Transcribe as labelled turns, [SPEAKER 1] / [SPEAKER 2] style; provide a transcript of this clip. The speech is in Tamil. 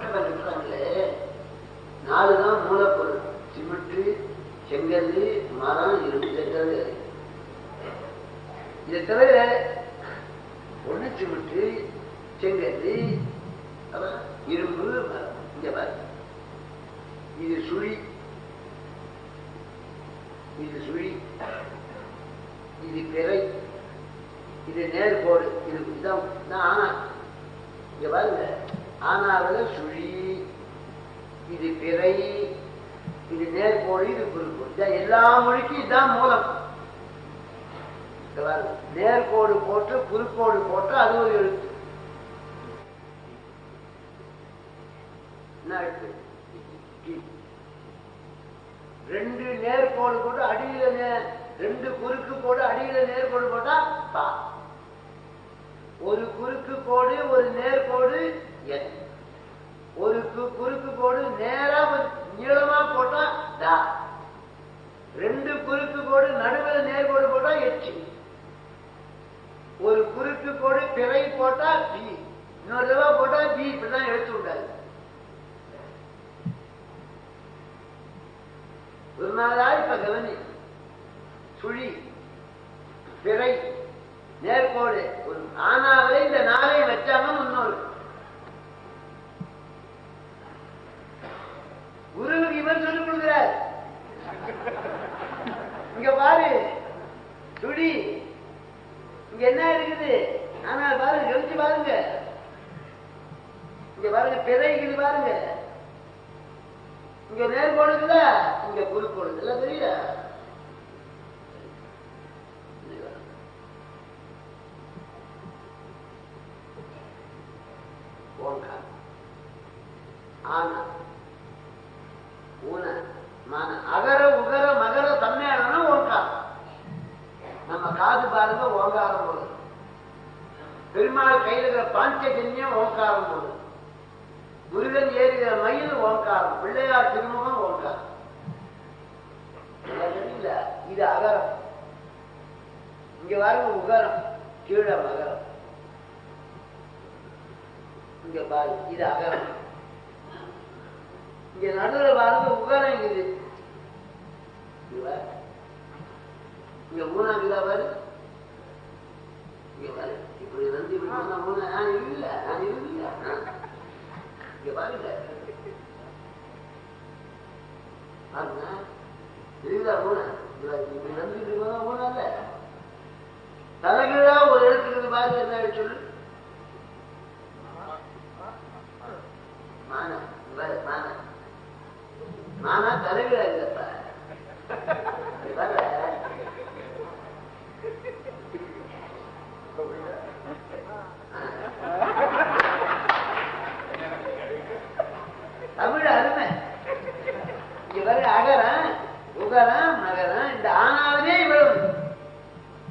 [SPEAKER 1] கட்டடம் கட்டுறாங்களே நாலு தான் மூலப்பொருள். சிமெண்ட் செங்கல் மரம் இரும்பு இதை தவிர இதை தவிர ஒண்ணு சிமெண்ட் செங்கல் இரும்பு மரம். இங்க பாரு. இது சுழி. இது சுழி. இது பிறை. இது நேர்கோடு இது இதுதான் ஆனா இங்க பாருங்க. ஆனாலும் சுழி இது பிறை இது நேர்கோடு இது குறுக்கோடு எல்லா மொழிக்கும் இதான் மூலம். நேர்கோடு போட்டு குறுக்கோடு போட்டு அது ஒரு எழுத்து. என்ன ரெண்டு நேர்கோடு போட்டு அடியில ரெண்டு குறுக்கு போட்டு அடியில நேர்கோடு போட்டா பா. ஒரு குறுக்கு கோடு ஒரு நேர்கோடு என் ஒரு குறுக்கு கோடு நேரா நீளமா போட்டா டா ரெண்டு குறுக்கு கோடு நடுவில் நேர்கோடு போட்டா எச்சு ஒரு குறுக்கு கோடு பிறை போட்டா பி. இன்னொரு தடவை போட்டா பி. இப்படிதான் எடுத்து விட்டாரு. ஒரு நாளா இப்ப கவனி சுழி. பிறை. நேர்கோடு ஒரு ஆனாவிலே இந்த நாளை வச்சாங்க முன்னோர். குருவுக்கு இவர் சொல்லிக் கொடுக்கிறார். இங்க பாரு. சுடி இங்க என்ன இருக்குது? ஆனா பாருங்க கவனிச்சு பாருங்க. இங்க பாருங்க பிறை பாருங்க. இங்க நேர் இருக்குதா இங்க குறுக்கோடு சரியா ஆனா ஊன மான அகர உகர மகர தன்மையான ஓங்காரம். நம்ம காது பாருங்க ஓங்காரம் போது பெருமாள் கையில் இருக்கிற பாஞ்சஜன்யம் ஓங்காரம் போது முருகன் ஏறுகிற மயில் ஓங்காரம் பிள்ளையார் திருமுகம் ஓங்காரம். இல்ல இது அகரம். இங்க பாருங்க உகரம் கீழே மகரம். இங்க பாரு இது அகரம். இங்க நடுவில் பாருங்க உகரம் இருக்குது இங்க மூணா இங்க பாரு. இங்க பாரு இப்படி வந்து இப்படி பண்ணா மூணா நான் இல்ல நான் இல்ல. இங்க பாருங்க. பாருங்க. தெரியுதா மூணு. இப்படி வந்துட்டு இருக்கா மூணா இல்ல. தலைகீழா ஒரு எழுத்துக்கு பாருங்க என்ன சொல்லு. நானா தலைவியா இல்லப்பா. தமிழ் அருமை. இவர் அகரான் உகரான்